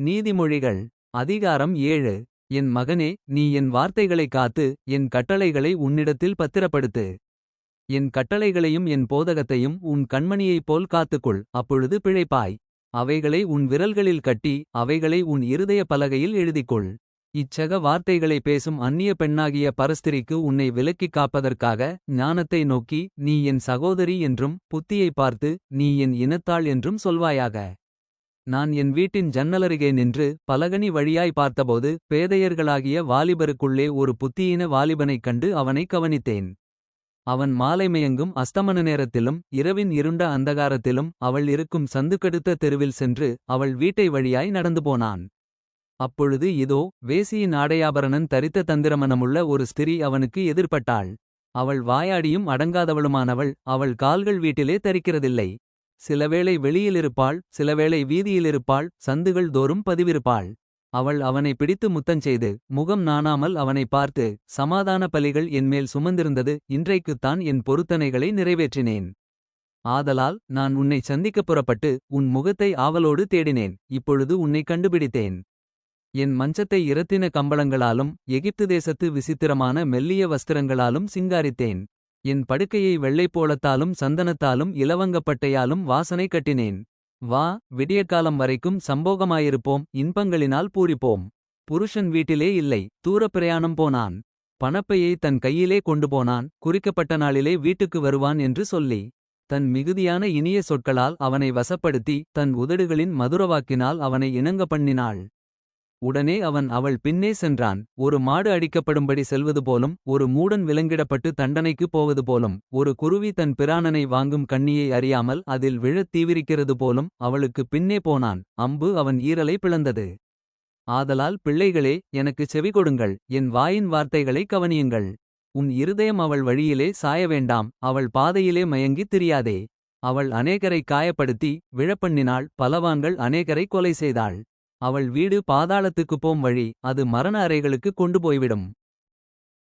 நீதிமொழிகள் அதிகாரம் ஏழு. என் மகனே நீ என் வார்த்தைகளைக் காத்து என் கட்டளைகளை உன்னிடத்தில் பத்திரப்படுத்து. என் கட்டளைகளையும் என் போதகத்தையும் உன் கண்மணியைப் போல் காத்துக்கொள் அப்பொழுது பிழைப்பாய். அவைகளை உன் விரல்களில் கட்டி அவைகளை உன் இருதய பலகையில் எழுதிக்கொள். இச்சக வார்த்தைகளை பேசும் அந்நிய பெண்ணாகிய பரஸ்திரிக்கு உன்னை விலக்கிக் காப்பதற்காக ஞானத்தை நோக்கி நீ என் சகோதரி என்றும் புத்தியை பார்த்து நீ என் இனத்தாள் என்றும் சொல்வாயாக. நான் என் வீட்டின் ஜன்னலருகே நின்று பலகனி வழியாய் பார்த்தபோது பேதையர்களாகிய வாலிபருக்குள்ளே ஒரு புத்தியின வாலிபனைக் கண்டு அவனைக் கவனித்தேன். அவன் மாலைமயங்கும் அஸ்தமன நேரத்திலும் இரவின் இருண்ட அந்தகாரத்திலும் அவள் இருக்கும் சந்துக்கடுத்த தெருவில் சென்று அவள் வீட்டை வழியாய் நடந்து போனான். அப்பொழுது இதோ வேசியின் ஆடையாபரணன் தரித்த தந்திரமனமுள்ள ஒரு ஸ்திரீ அவனுக்கு எதிர்பட்டாள். அவள் வாயாடியும் அடங்காதவளுமானவள் அவள் கால்கள் வீட்டிலே தரிக்கிறதில்லை. சிலவேளை வெளியிலிருப்பாள் சிலவேளை வீதியிலிருப்பாள் சந்துகள் தோறும் பதிவிருப்பாள். அவள் அவனை பிடித்து முத்தஞ்செய்து முகம் நாணாமல் அவனை பார்த்து சமாதான பலிகள் என்மேல் சுமந்திருந்தது இன்றைக்குத்தான் என் பொருத்தனைகளை நிறைவேற்றினேன். ஆதலால் நான் உன்னை சந்திக்கப் புறப்பட்டு உன் முகத்தை ஆவலோடு தேடினேன் இப்பொழுது உன்னை கண்டுபிடித்தேன். என் மஞ்சத்தை இரத்தின கம்பளங்களாலும் எகிப்து தேசத்து விசித்திரமான மெல்லிய வஸ்திரங்களாலும் சிங்காரித்தேன். என் படுக்கையை வெள்ளைப்போளத்தாலும் சந்தனத்தாலும் இலவங்கப்பட்டையாலும் வாசனை கட்டினேன். வா விடியற்காலம் வரைக்கும் சம்போகமாயிருப்போம் இன்பங்களினால் பூரிப்போம். புருஷன் வீட்டிலே இல்லை தூரப் பிரயாணம் போனான். பணப்பையை தன் கையிலே கொண்டு போனான் குறிக்கப்பட்ட நாளிலே வீட்டுக்கு வருவான் என்று சொல்லி. தன் மிகுதியான இனிய சொற்களால் அவனை வசப்படுத்தி தன் உதடுகளின் மதுரவாக்கினால் அவனை இணங்க பண்ணினாள். உடனே அவன் அவள் பின்னே சென்றான். ஒரு மாடு அடிக்கப்படும்படி செல்வது போலும் ஒரு மூடன் விலங்கிடப்பட்டு தண்டனைக்கு போவது போலும் ஒரு குருவி தன் பிராணனை வாங்கும் கண்ணியை அறியாமல் அதில் விழத் தீவிரிக்கிறது போலும் அவளுக்கு பின்னே போனான். அம்பு அவன் ஈரலை பிளந்தது. ஆதலால் பிள்ளைகளே எனக்கு செவி கொடுங்கள் என் வாயின் வார்த்தைகளை கவனியுங்கள். உன் இருதயம் அவள் வழியிலே சாய வேண்டாம் அவள் பாதையிலே மயங்கித் திரியாதே. அவள் அநேகரை காயப்படுத்தி விழப்பண்ணினாள் பலவான்கள் அநேகரை கொலை செய்தாள். அவள் வீடு பாதாளத்துக்குப் போம் வழி அது மரண அறைகளுக்கு கொண்டு போய்விடும்.